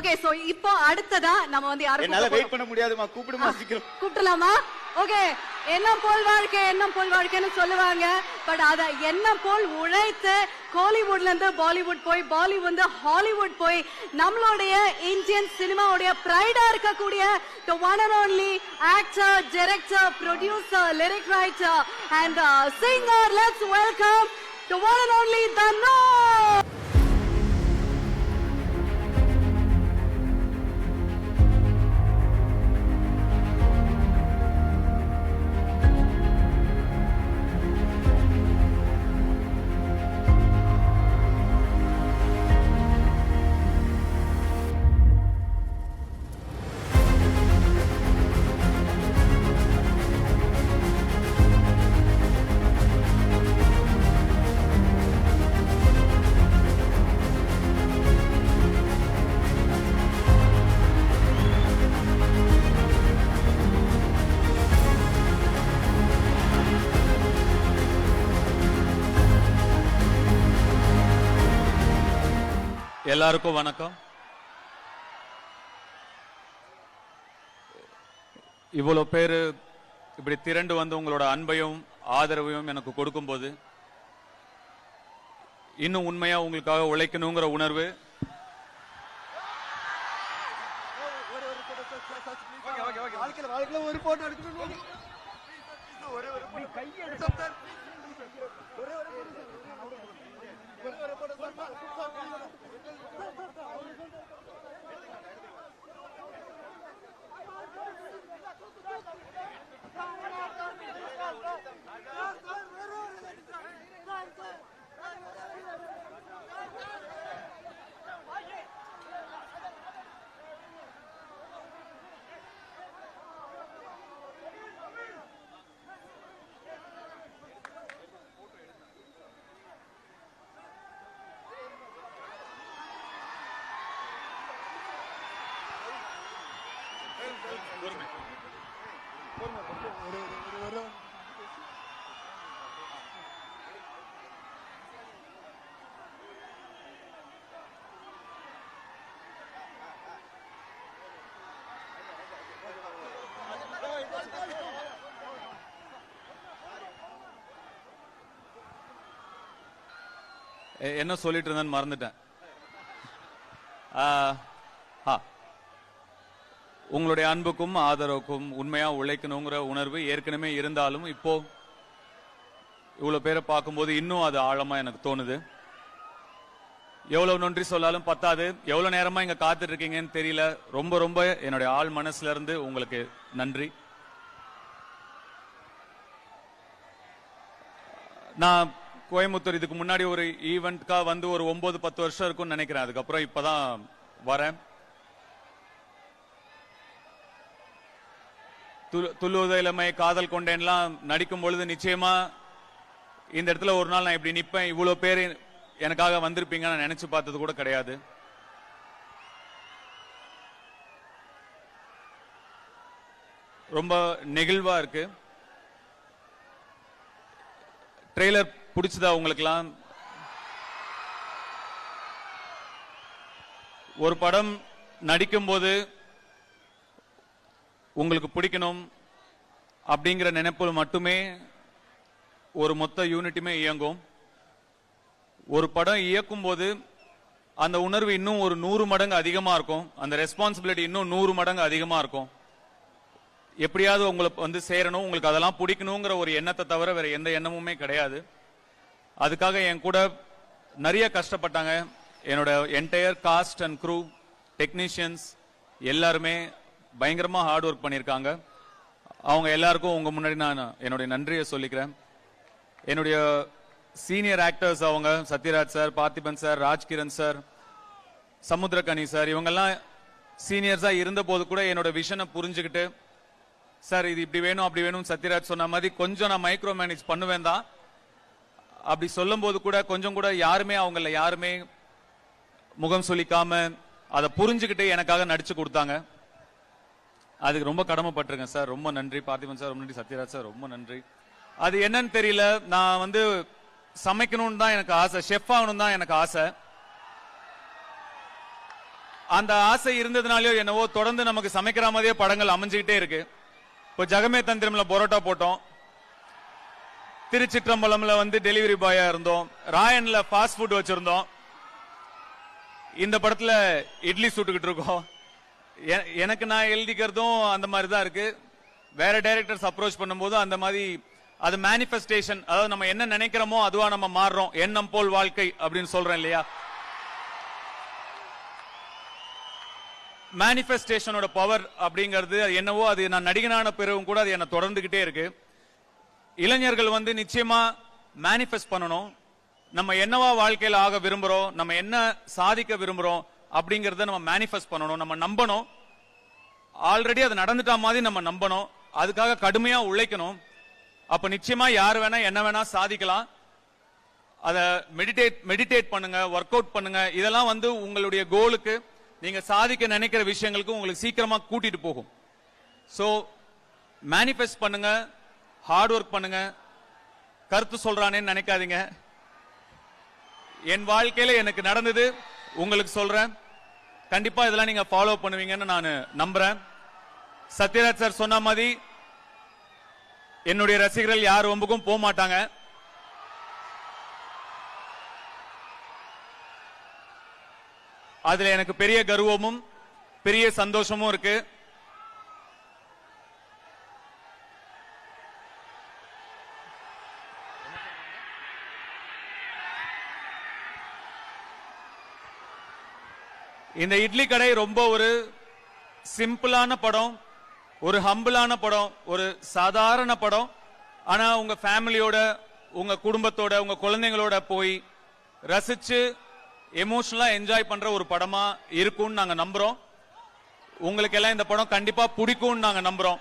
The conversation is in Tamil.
ஓகே சோ இப்போ அடுத்ததா நம்ம வந்து யாரும் என்னால வெயிட் பண்ண முடியாதுமா கூப்பிடுமா சீக்கிரம். கூப்பிடலாமா? ஓகே எண்ணம் போல் வாழ்க்கை எண்ணம் போல் வாழ்க்கைன்னு சொல்லுவாங்க. பட் அத எண்ணம் போல் உழைத்து கோலிவுட்ல இருந்து பாலிவுட் போய் பாலிவுட் ஹாலிவுட் போய் நம்மளுடைய இந்தியன் சினிமாவுடைய பிரைடா இருக்கக்கூடிய the one and only actor director producer lyric writer and uh, singer let's welcome the one and only எல்லாருக்கும் வணக்கம். இவ்வளவு பேரு இப்படி திரண்டு வந்து உங்களோட அன்பையும் ஆதரவையும் எனக்கு கொடுக்கும்போது இன்னும் உண்மையா உங்களுக்காக உழைக்கணுங்கிற உணர்வு ஒரு போட்டோ எடுக்கணும் என்ன சொல்லிட்டு இருந்தேன்னு மறந்துட்டேன் ஆ. உங்களுடைய அன்புக்கும் ஆதரவுக்கும் உண்மையா உழைக்கணுங்கிற உணர்வு ஏற்கனவே இருந்தாலும் இப்போ இவ்வளவு பேரை பார்க்கும்போது இன்னும் அது ஆழமா எனக்கு தோணுது. எவ்வளவு நன்றி சொல்லாலும் பத்தாது. எவ்வளவு நேரமா இங்க காத்துட்டு இருக்கீங்கன்னு தெரியல. ரொம்ப ரொம்ப என்னுடைய ஆள் மனசுல இருந்து உங்களுக்கு நன்றி. நான் கோயம்புத்தூர் இதுக்கு முன்னாடி ஒரு ஈவெண்ட்காக வந்து ஒரு ஒன்பது பத்து வருஷம் இருக்கும்னு நினைக்கிறேன். அதுக்கப்புறம் இப்பதான் வரேன். துளு- காதல் கொண்டேன்லாம் நடிக்கும் பொழுது நிச்சயமா இந்த இடத்துல ஒரு நாள் நான் இப்படி நிப்பேன். இவ்வளவு பேர் எனக்காக வந்திருப்பீங்க நான் நினைச்சு பார்த்தது கூட கிடையாது. ரொம்ப நெகிழ்வா இருக்கு. ட்ரெய்லர் பிடிச்சதா உங்களுக்குலாம் ஒரு படம் நடிக்கும்போது உங்களுக்கு பிடிக்கணும் அப்படிங்கிற நினைப்பு மட்டுமே ஒரு மொத்த யூனிட்டுமே இயங்கும். ஒரு படம் இயக்கும் போது அந்த உணர்வு இன்னும் ஒரு நூறு மடங்கு அதிகமாக இருக்கும். அந்த ரெஸ்பான்சிபிலிட்டி இன்னும் நூறு மடங்கு அதிகமாக இருக்கும். எப்படியாவது உங்களை வந்து சேரணும். உங்களுக்கு அதெல்லாம் பிடிக்கணுங்கிற ஒரு எண்ணத்தை தவிர வேற எந்த எண்ணமுமே கிடையாது. அதுக்காக என் கூட நிறைய கஷ்டப்பட்டாங்க. என்னோட entire cast and crew technicians எல்லாருமே பயங்கரமாக ஹார்ட் ஒர்க் பண்ணியிருக்காங்க. அவங்க எல்லாருக்கும் உங்கள் முன்னாடி நான் என்னுடைய நன்றியை சொல்லிக்கிறேன். என்னுடைய சீனியர் ஆக்டர்ஸ் அவங்க Sathyaraj sir Parthiban sir Rajkiran sir Samuthirakani sir இவங்கெல்லாம் சீனியர்ஸாக இருந்த போது கூட என்னோட விஷனை புரிஞ்சுக்கிட்டு சார் இது இப்படி வேணும் அப்படி வேணும் சத்யராஜ் சொன்ன மாதிரி கொஞ்சம் நான் மைக்ரோ மேனேஜ் பண்ணுவேன் தான். அப்படி சொல்லும் போது கூட கொஞ்சம் கூட யாருமே அவங்கள யாருமே முகம் சொல்லிக்காம அதை புரிஞ்சுக்கிட்டு எனக்காக நடிச்சு கொடுத்தாங்க. அதுக்கு ரொம்ப கடமைப்பட்டிருக்கேன் சார். ரொம்ப நன்றி. பார்த்திபன் சார் ரொம்ப நன்றி. சத்யராஜ் சார் ரொம்ப நன்றி. அது என்னன்னு தெரியல. நான் வந்து சமைக்கணும்னு தான் எனக்கு ஆசை. ஷெஃப் ஆகணும் தான் எனக்கு ஆசை. அந்த ஆசை இருந்ததுனாலயோ என்னவோ தொடர்ந்து நமக்கு சமைக்கிற மாதிரியே படங்கள் அமைஞ்சுக்கிட்டே இருக்கு. இப்போ ஜெகமே தந்திரம்ல பரோட்டா போட்டோம். திருச்சிற்றம்பலம்ல வந்து டெலிவரி பாயா இருந்தோம். ராயன்ல ஃபாஸ்ட் ஃபுட் வச்சிருந்தோம். இந்த படத்துல இட்லி சுட்டுக்கிட்டு இருக்கோம். எனக்கு நான் எழுதிக்கிறதும் அந்த மாதிரி தான் இருக்கு. வேற டைரக்டர்ஸ் அப்ரோச் பண்ணும்போது அந்த மாதிரி அது மேனிஃபெஸ்டேஷன் அதாவது நம்ம என்ன நினைக்கிறோமோ அதுவா நம்ம மாறுறோம். எண்ணம் போல் வாழ்க்கை அப்படின்னு சொல்றேன் இல்லையா? மேனிஃபெஸ்டேஷனோட பவர் அப்படிங்கிறது அது என்னவோ அது நான் நடிகனான பிறகும் கூட அது என்ன தொடர்ந்துகிட்டே இருக்கு. இளைஞர்கள் வந்து நிச்சயமா மேனிஃபெஸ்ட் பண்ணணும். நம்ம என்னவா வாழ்க்கையில் ஆக விரும்புறோம் நம்ம என்ன சாதிக்க விரும்புறோம் அப்படிங்கறத நம்ம மேனிஃபெஸ்ட் பண்ணணும் நம்ம நம்பணும். ஆல்ரெடி அது நடந்துட்டா மாதிரி நம்ம நம்பணும். அதுக்காக கடுமையா உழைக்கணும். அப்ப நிச்சயமா யார் வேணா என்ன வேணா சாதிக்கலாம். அதை மெடிடேட் மெடிடேட் பண்ணுங்க ஒர்க் அவுட் பண்ணுங்க. இதெல்லாம் வந்து உங்களுடைய கோலுக்கு நீங்க சாதிக்க நினைக்கிற விஷயங்களுக்கு உங்களுக்கு சீக்கிரமா கூட்டிட்டு போகும். ஸோ மேனிஃபெஸ்ட் பண்ணுங்க ஹார்ட் ஒர்க் பண்ணுங்க. கருத்து சொல்றானேன்னு நினைக்காதீங்க. என் வாழ்க்கையில எனக்கு நடந்தது உங்களுக்கு சொல்றேன். கண்டிப்பா இதெல்லாம் நீங்க ஃபாலோ பண்ணுவீங்கன்னு நான் நம்புறேன். சத்யராஜ் சார் சொன்ன மாதிரி என்னுடைய ரசிகர்கள் யார் ஒம்புக்கும் போக மாட்டாங்க. அதுல எனக்கு பெரிய கர்வமும் பெரிய சந்தோஷமும் இருக்கு. இந்த இட்லி கடை ரொம்ப ஒரு சிம்பிளான படம் ஒரு ஹம்பிளான படம் ஒரு சாதாரண படம். ஆனா உங்க ஃபேமிலியோட உங்க குடும்பத்தோட உங்க குழந்தைங்களோட போய் ரசிச்சு எமோஷனலா என்ஜாய் பண்ற ஒரு படமா இருக்கும்னு நாங்க நம்புறோம். உங்களுக்கு எல்லாம் இந்த படம் கண்டிப்பா பிடிக்கும்னு நாங்க நம்புறோம்.